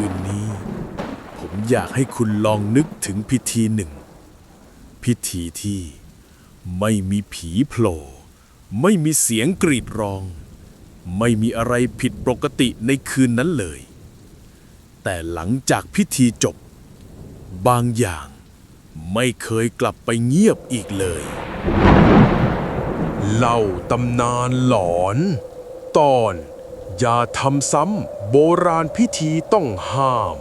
คืนนี้ ผมอยากให้คุณลองนึกถึงพิธีหนึ่ง พิธีที่ไม่มีผีโผล่ไม่มีเสียงกรีดร้อง ไม่มีอะไรผิดปกติในคืนนั้นเลย แต่หลังจากพิธีจบ บางอย่างไม่เคยกลับไปเงียบอีกเลยเล่าตำนานหลอน ตอน อย่าทำซ้ำ โบราณพิธีต้องห้าม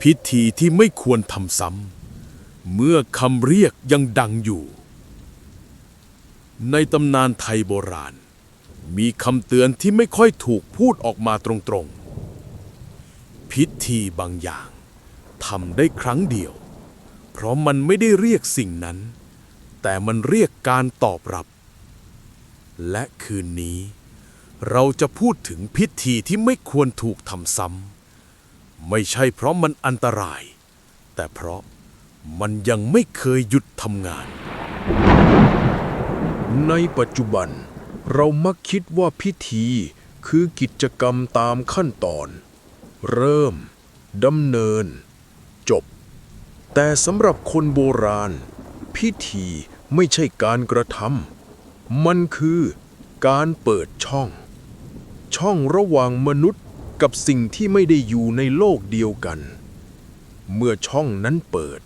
พิธีที่ไม่ควรทำซ้ำ เมื่อคำเรียกยังดังอยู่ ในตำนานไทยโบราณ มีคำเตือนที่ไม่ค่อยถูกพูดออกมาตรงๆ พิธีบางอย่างทำได้ครั้งเดียว เพราะมันไม่ได้เรียกสิ่งนั้น แต่มันเรียกการตอบรับ และคืนนี้ เราจะพูดถึงพิธีที่ไม่ควรถูกทำซ้ำ ไม่ใช่เพราะมันอันตราย แต่เพราะมันยังไม่เคยหยุดทำงาน ในปัจจุบัน เรามักคิดว่าพิธีคือกิจกรรมตามขั้นตอน เริ่มดำเนิน จบ แต่สำหรับคนโบราณ พิธีไม่ใช่การกระทำมันคือการเปิดช่อง ช่องระหว่างมนุษย์กับสิ่งที่ไม่ได้อยู่ในโลกเดียวกัน เมื่อช่องนั้นเปิด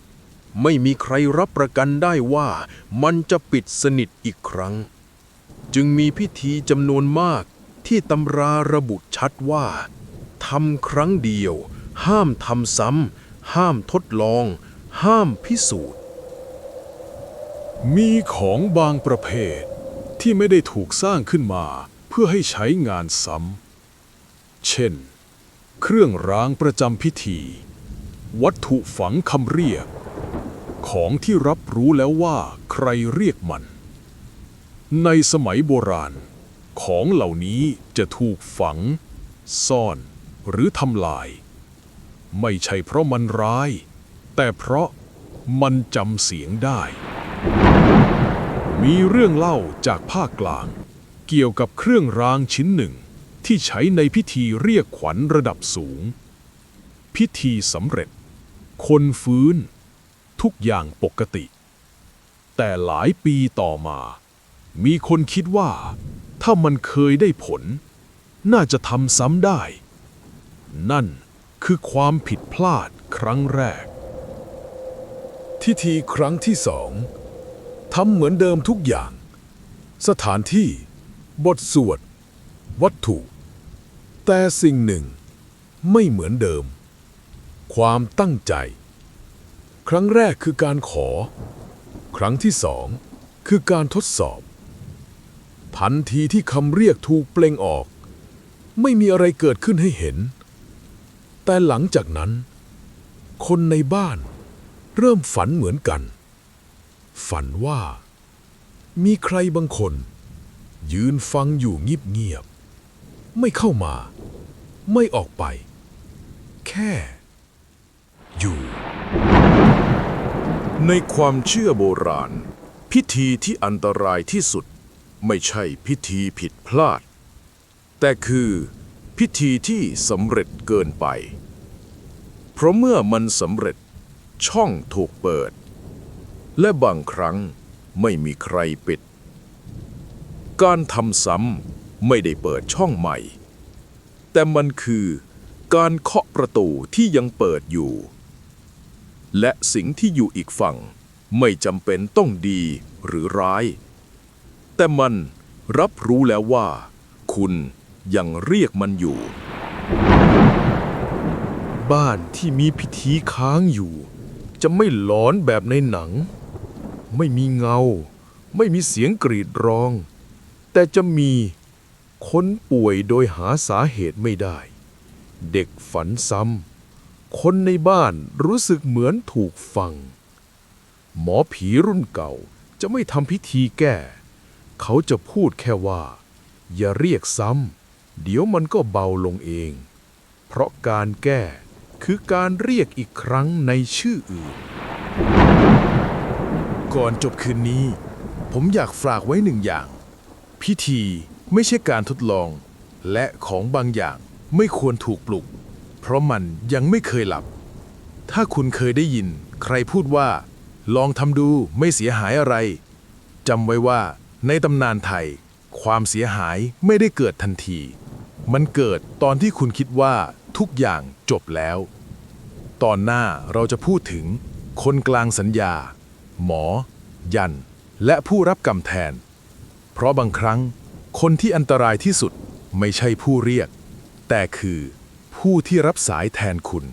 ไม่มีใครรับประกันได้ว่ามันจะปิดสนิทอีกครั้ง จึงมีพิธีจำนวนมากที่ตำราระบุชัดว่าทำครั้งเดียว ห้ามทำซ้ำห้ามทดลอง ห้ามพิสูจน์ มีของบางประเภทที่ไม่ได้ถูกสร้างขึ้นมา เพื่อให้ใช้งานซ้ำ เช่น เครื่องรางประจำพิธี วัตถุฝังคำเรียก ของที่รับรู้แล้วว่าใครเรียกมัน ในสมัยโบราณ ของเหล่านี้จะถูกฝัง ซ่อน หรือทำลาย ไม่ใช่เพราะมันร้าย แต่เพราะมันจำเสียงได้ มีเรื่องเล่าจากภาคกลาง เกี่ยวกับเครื่องรางชิ้นหนึ่ง ที่ใช้ในพิธีเรียกขวัญระดับสูง พิธีสำเร็จ คนฟื้น ทุกอย่างปกติ แต่หลายปีต่อมา มีคนคิดว่า ถ้ามันเคยได้ผล น่าจะทำซ้ำได้ นั่นคือความผิดพลาดครั้งแรก พิธีครั้งที่สองทำเหมือนเดิมทุกอย่าง สถานที่ บทสวด วัตถุ แต่สิ่งหนึ่งไม่เหมือนเดิม ความตั้งใจ ครั้งแรกคือการขอ ครั้งที่สองคือการทดสอบทันทีที่คำเรียกถูกเปล่งออก ไม่มีอะไรเกิดขึ้นให้เห็น แต่หลังจากนั้น คนในบ้านเริ่มฝันเหมือนกัน ฝันว่า มีใครบางคน ยืนฟังอยู่เงียบๆไม่เข้ามา ไม่ออกไป แค่ อยู่ ในความเชื่อโบราณ พิธีที่อันตรายที่สุด ไม่ใช่พิธีผิดพลาด แต่คือพิธีที่สำเร็จเกินไป เพราะเมื่อมันสำเร็จช่องถูกเปิด และบางครั้งไม่มีใครปิด การทำซ้ำไม่ได้เปิดช่องใหม่ แต่มันคือการเคาะประตูที่ยังเปิดอยู่ และสิ่งที่อยู่อีกฝั่งไม่จำเป็นต้องดีหรือร้าย แต่มันรับรู้แล้วว่า คุณยังเรียกมันอยู่ บ้านที่มีพิธีค้างอยู่ จะไม่หลอนแบบในหนัง ไม่มีเงา ไม่มีเสียงกรีดร้อง แต่จะมีคนป่วยโดยหาสาเหตุไม่ได้ เด็กฝันซ้ำ คนในบ้านรู้สึกเหมือนถูกฟัง หมอผีรุ่นเก่าจะไม่ทำพิธีแก้ เขาจะพูดแค่ว่า อย่าเรียกซ้ำ เดี๋ยวมันก็เบาลงเอง เพราะการแก้คือการเรียกอีกครั้งในชื่ออื่น ก่อนจบคืนนี้ ผมอยากฝากไว้หนึ่งอย่าง พิธีไม่ใช่การทดลอง และของบางอย่างไม่ควรถูกปลุก เพราะมันยังไม่เคยหลับ ถ้าคุณเคยได้ยิน ใครพูดว่า ลองทำดูไม่เสียหายอะไรจำไว้ว่า ในตำนานไทย ความเสียหายไม่ได้เกิดทันที มันเกิดตอนที่คุณคิดว่าทุกอย่างจบแล้ว ตอนหน้าเราจะพูดถึง คนกลางสัญญา หมอ ยัน และผู้รับกรรมแทน เพราะบางครั้งคนที่อันตรายที่สุดไม่ใช่ผู้เรียก แต่คือผู้ที่รับสายแทนคุณ